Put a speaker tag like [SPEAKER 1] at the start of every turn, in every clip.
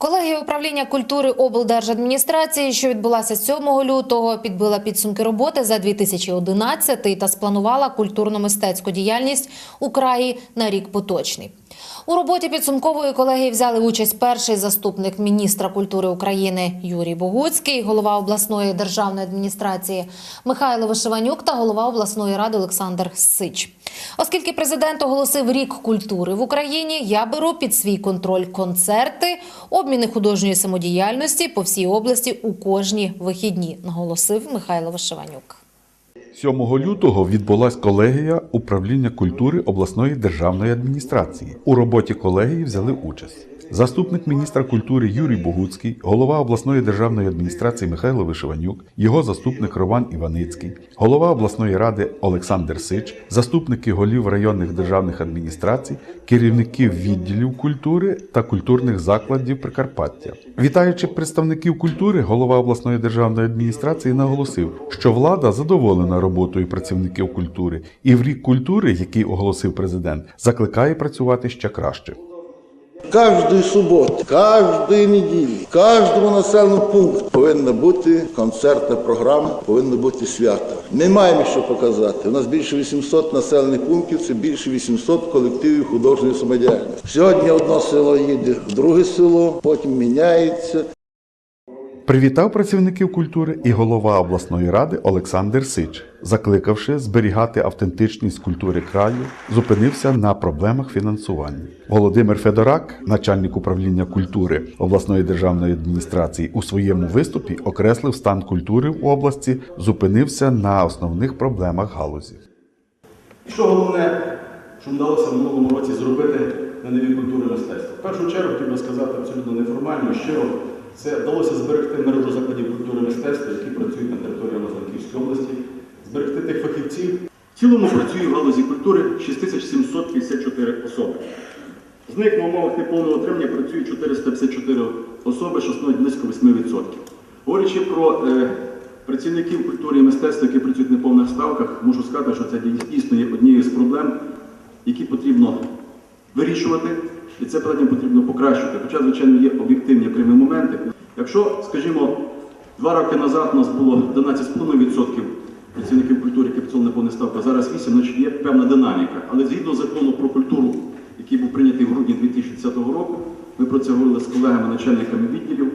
[SPEAKER 1] Колегія управління культури облдержадміністрації, що відбулася 7 лютого, підбила підсумки роботи за 2011 та спланувала культурно-мистецьку діяльність у краї на рік поточний. У роботі підсумкової колегії взяли участь перший заступник міністра культури України Юрій Богуцький, голова обласної державної адміністрації Михайло Вишиванюк та голова обласної ради Олександр Сич. Оскільки президент оголосив рік культури в Україні, я беру під свій контроль концерти, обміни художньої самодіяльності по всій області у кожні вихідні, наголосив Михайло Вишиванюк.
[SPEAKER 2] 7 лютого відбулась колегія управління культури обласної державної адміністрації. У роботі колегії взяли участь заступник міністра культури Юрій Богуцький, голова обласної державної адміністрації Михайло Вишиванюк, його заступник Роман Іваницький, голова обласної ради Олександр Сич, заступники голів районних державних адміністрацій, керівників відділів культури та культурних закладів Прикарпаття. Вітаючи представників культури, голова обласної державної адміністрації наголосив, що влада задоволена роботою працівників культури, і в рік культури, який оголосив президент, закликає працювати ще краще.
[SPEAKER 3] Кожної суботи, кожної неділі, кожному населеному пункті повинна бути концертна програма, повинно бути свято. Ми маємо що показати. У нас більше 800 населених пунктів, це більше 800 колективів художньої самодіяльності. Сьогодні одне село їде в друге село, потім міняється.
[SPEAKER 2] Привітав працівників культури і голова обласної ради Олександр Сич, закликавши зберігати автентичність культури краю, зупинився на проблемах фінансування. Володимир Федорак, начальник управління культури обласної державної адміністрації, у своєму виступі окреслив стан культури в області, зупинився на основних проблемах галузі.
[SPEAKER 4] Що головне, що вдалося в минулому році зробити на ниві культури мистецтва? В першу чергу би сказати абсолютно неформально, щиро, це вдалося зберегти мережу закладів культури мистецтва, які працюють на території Франківської області, зберегти тих фахівців. В цілому працює в галузі культури 6754 особи. З них на умовах неповного отримання працюють 454 особи, що становить близько 8%. Говорячи про е, працівників культури і мистецтва, які працюють на повних ставках, можу сказати, що це дійсно є однією з проблем, які потрібно вирішувати, і це питання потрібно покращувати. Хоча, звичайно, є об'єктивні окремі моменти. Якщо, скажімо, два роки назад у нас було 12,5% працівників культури, які працювали на повних ставках, зараз 8%, значить є певна динаміка. Але згідно закону про культуру, який був прийнятий в грудні 2010 року, ми про це говорили з колегами, начальниками відділів,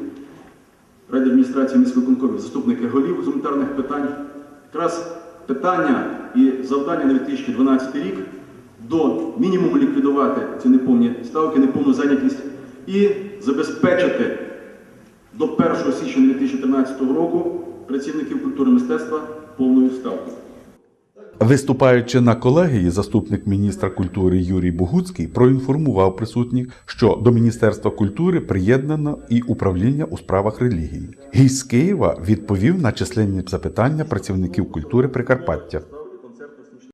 [SPEAKER 4] райдержадміністрації міського конкурсу, заступники голів з гуманітарних питань. Якраз питання і завдання на 2012 рік до мінімуму ліквідувати ці неповні ставки, неповну зайнятість і забезпечити до 1 січня 2013 року працівників культури мистецтва повною ставкою.
[SPEAKER 2] Виступаючи на колегії, заступник міністра культури Юрій Богуцький проінформував присутніх, що до Міністерства культури приєднано і управління у справах релігії. Гість з Києва відповів на численні запитання працівників культури Прикарпаття.